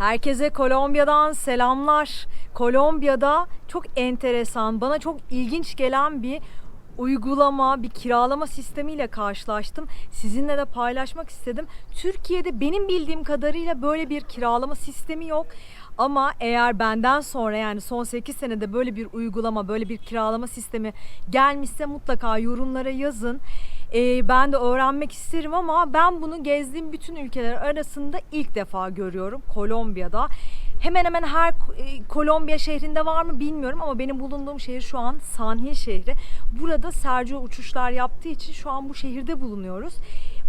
Herkese Kolombiya'dan selamlar. Kolombiya'da çok enteresan, bana çok ilginç gelen bir uygulama, bir kiralama sistemiyle karşılaştım. Sizinle de paylaşmak istedim. Türkiye'de benim bildiğim kadarıyla böyle bir kiralama sistemi yok. Ama eğer benden sonra yani son 8 senede böyle bir uygulama, böyle bir kiralama sistemi gelmişse mutlaka yorumlara yazın. Ee, ben de öğrenmek isterim ama ben bunu gezdiğim bütün ülkeler arasında ilk defa görüyorum Kolombiya'da. Hemen hemen her e, Kolombiya şehrinde var mı bilmiyorum ama benim bulunduğum şehir şu an Sanhil şehri. Burada Sergio uçuşlar yaptığı için şu an bu şehirde bulunuyoruz.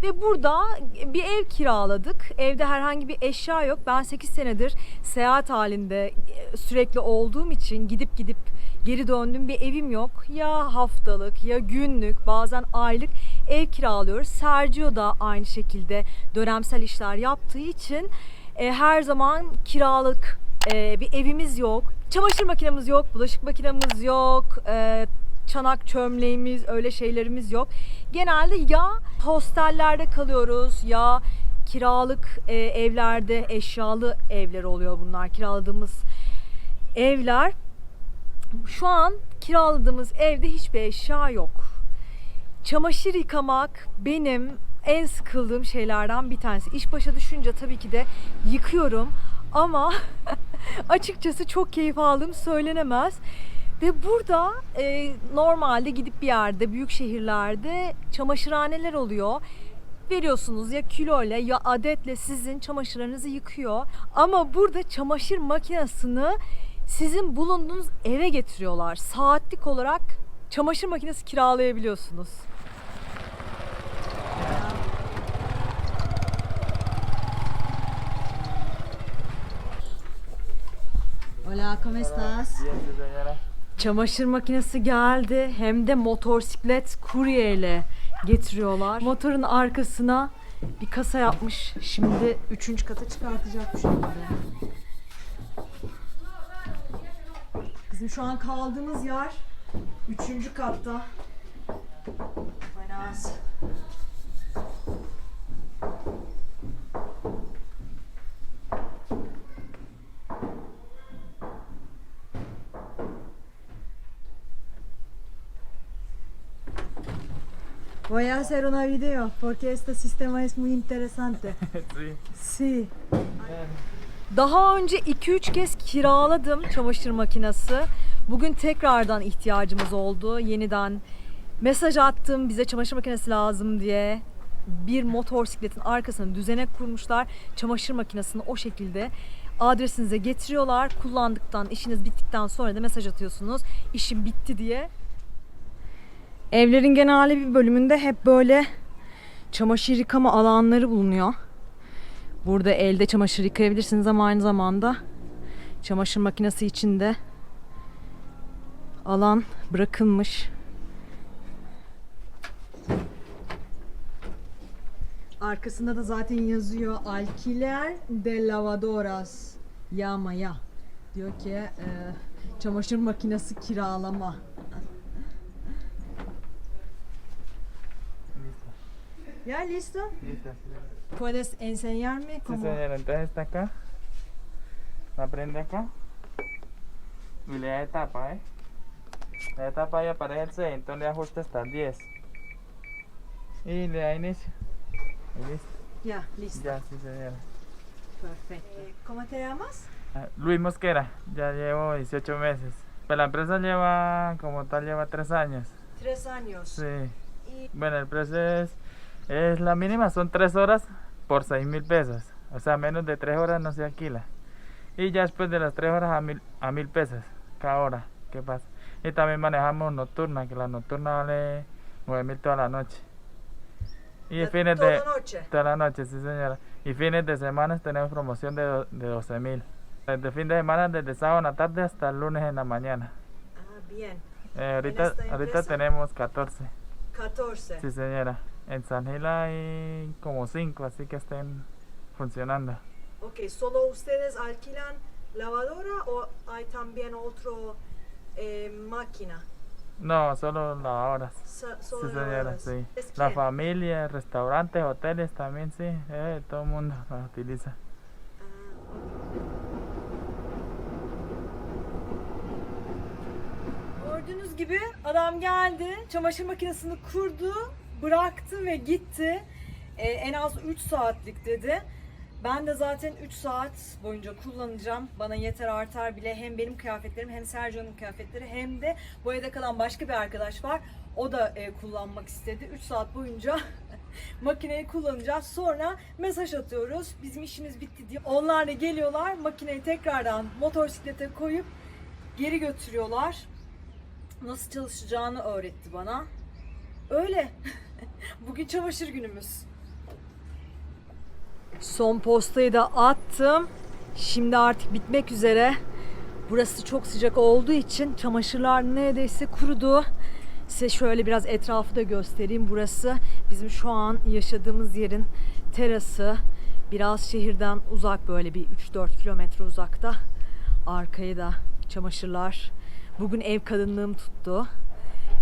Ve burada bir ev kiraladık. Evde herhangi bir eşya yok. Ben 8 senedir seyahat halinde e, sürekli olduğum için gidip gidip geri döndüğüm bir evim yok. Ya haftalık ya günlük bazen aylık ev kiralıyoruz. Sergio da aynı şekilde dönemsel işler yaptığı için e, her zaman kiralık e, bir evimiz yok. Çamaşır makinemiz yok, bulaşık makinemiz yok, e, çanak çömleğimiz öyle şeylerimiz yok. Genelde ya hostellerde kalıyoruz ya kiralık e, evlerde eşyalı evler oluyor bunlar kiraladığımız evler. Şu an kiraladığımız evde hiçbir eşya yok. Çamaşır yıkamak benim en sıkıldığım şeylerden bir tanesi. İş başa düşünce tabii ki de yıkıyorum ama açıkçası çok keyif aldığım söylenemez. Ve burada e, normalde gidip bir yerde, büyük şehirlerde çamaşırhaneler oluyor. Veriyorsunuz ya kiloyla ya adetle sizin çamaşırlarınızı yıkıyor. Ama burada çamaşır makinesini sizin bulunduğunuz eve getiriyorlar. Saatlik olarak çamaşır makinesi kiralayabiliyorsunuz. Hola, ¿cómo estás? Bien, señora. Çamaşır makinesi geldi. Hem de motosiklet kuryeyle getiriyorlar. Motorun arkasına bir kasa yapmış. Şimdi üçüncü kata çıkartacak bu şekilde. Bizim şu an kaldığımız yer üçüncü katta. Buenas. Voy a hacer una video porque este sistema es muy interesante. Sí. Daha önce 2-3 kez kiraladım çamaşır makinesi. Bugün tekrardan ihtiyacımız oldu. Yeniden mesaj attım bize çamaşır makinesi lazım diye. Bir motosikletin arkasına düzenek kurmuşlar. Çamaşır makinesini o şekilde adresinize getiriyorlar. Kullandıktan, işiniz bittikten sonra da mesaj atıyorsunuz. İşim bitti diye. Evlerin genelde bir bölümünde hep böyle çamaşır yıkama alanları bulunuyor. Burada elde çamaşır yıkayabilirsiniz ama aynı zamanda çamaşır makinesi için de alan bırakılmış. Arkasında da zaten yazıyor alquiler de lavadoras yağmaya. Diyor ki e, çamaşır makinesi kiralama. Ya listo. Listo. sí, Puedes enseñarme Sí, cómo señora. Entonces está acá. La prende acá. Y le da etapa, ¿eh? Le da etapa y aparece el 6. Entonces le ajusta hasta el 10. Y le da inicio. Y listo. Ya, listo. Ya, sí, señora. Perfecto. ¿Cómo te llamas? Ah, Luis Mosquera. Ya llevo 18 meses. Pero la empresa lleva, como tal, lleva 3 años. Tres años. Sí. Y Bueno, el precio es, es la mínima, son 3 horas por 6 mil pesos. O sea, menos de 3 horas no se alquila. Y ya después de las 3 horas a mil, a mil pesos cada hora. ¿Qué pasa? Y también manejamos nocturna, que la nocturna vale 9 mil toda la noche. Y fines de noche. toda la noche, sí señora. Y fines de semana tenemos promoción de, de 12 mil. Desde fin de semana, desde sábado en la tarde hasta el lunes en la mañana. Ah, bien. Eh, ahorita, ahorita tenemos 14. 14. Sí, señora. En San Gil hay como cinco, así que estén funcionando. Ok, ¿solo ustedes alquilan lavadora o hay también otro eh, máquina? No, solo lavadoras. Sí, señora, sí. ¿Es La familia, restaurantes, hoteles también, sí. Eh, todo el mundo las utiliza. Ah, gibi adam geldi, çamaşır makinesini kurdu, bıraktı ve gitti. Ee, en az 3 saatlik dedi. Ben de zaten 3 saat boyunca kullanacağım. Bana yeter artar bile hem benim kıyafetlerim hem Sergio'nun kıyafetleri hem de bu kalan başka bir arkadaş var. O da e, kullanmak istedi. 3 saat boyunca makineyi kullanacağız. Sonra mesaj atıyoruz. Bizim işimiz bitti diye. Onlar da geliyorlar. Makineyi tekrardan motosiklete koyup geri götürüyorlar. Nasıl çalışacağını öğretti bana. Öyle. Bugün çamaşır günümüz. Son postayı da attım. Şimdi artık bitmek üzere. Burası çok sıcak olduğu için çamaşırlar neredeyse kurudu. Size şöyle biraz etrafı da göstereyim. Burası bizim şu an yaşadığımız yerin terası. Biraz şehirden uzak böyle bir 3-4 kilometre uzakta. Arkayı da çamaşırlar. Bugün ev kadınlığım tuttu.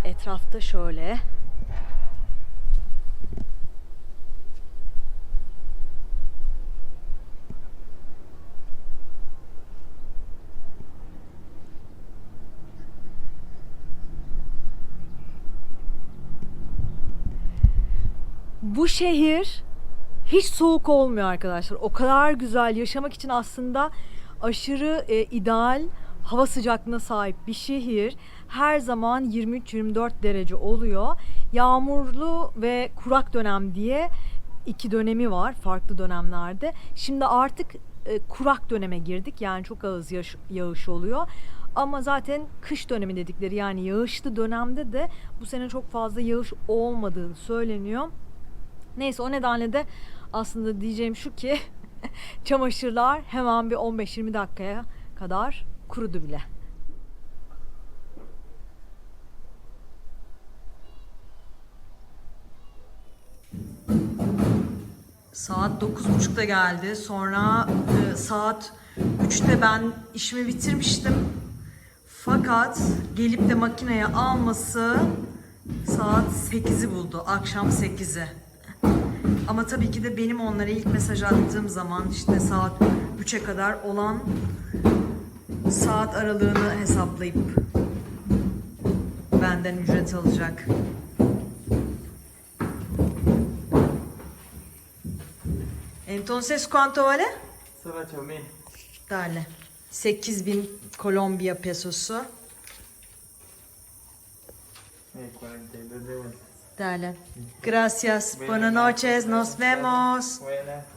Etrafta şöyle. Bu şehir hiç soğuk olmuyor arkadaşlar. O kadar güzel yaşamak için aslında aşırı e, ideal hava sıcaklığına sahip bir şehir. Her zaman 23-24 derece oluyor. Yağmurlu ve kurak dönem diye iki dönemi var farklı dönemlerde. Şimdi artık e, kurak döneme girdik. Yani çok az yağış, yağış oluyor. Ama zaten kış dönemi dedikleri yani yağışlı dönemde de bu sene çok fazla yağış olmadığı söyleniyor. Neyse o nedenle de aslında diyeceğim şu ki çamaşırlar hemen bir 15-20 dakikaya kadar kurudu bile. Saat 9.30'da geldi. Sonra e, saat 3'te ben işimi bitirmiştim. Fakat gelip de makineye alması saat 8'i buldu. Akşam 8'i. Ama tabii ki de benim onlara ilk mesaj attığım zaman işte saat 3'e kadar olan saat aralığını hesaplayıp benden ücret alacak. Entonces cuánto vale? 8 mil. Dale. 8000 Kolombiya pesosu. Eh, 42 de vuelta. Dale. Gracias. Buenas noches. Nos vemos.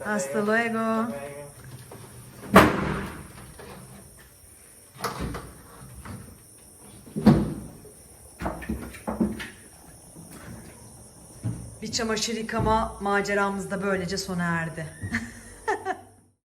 Hasta luego. Bir çamaşır yıkama maceramız da böylece sona erdi.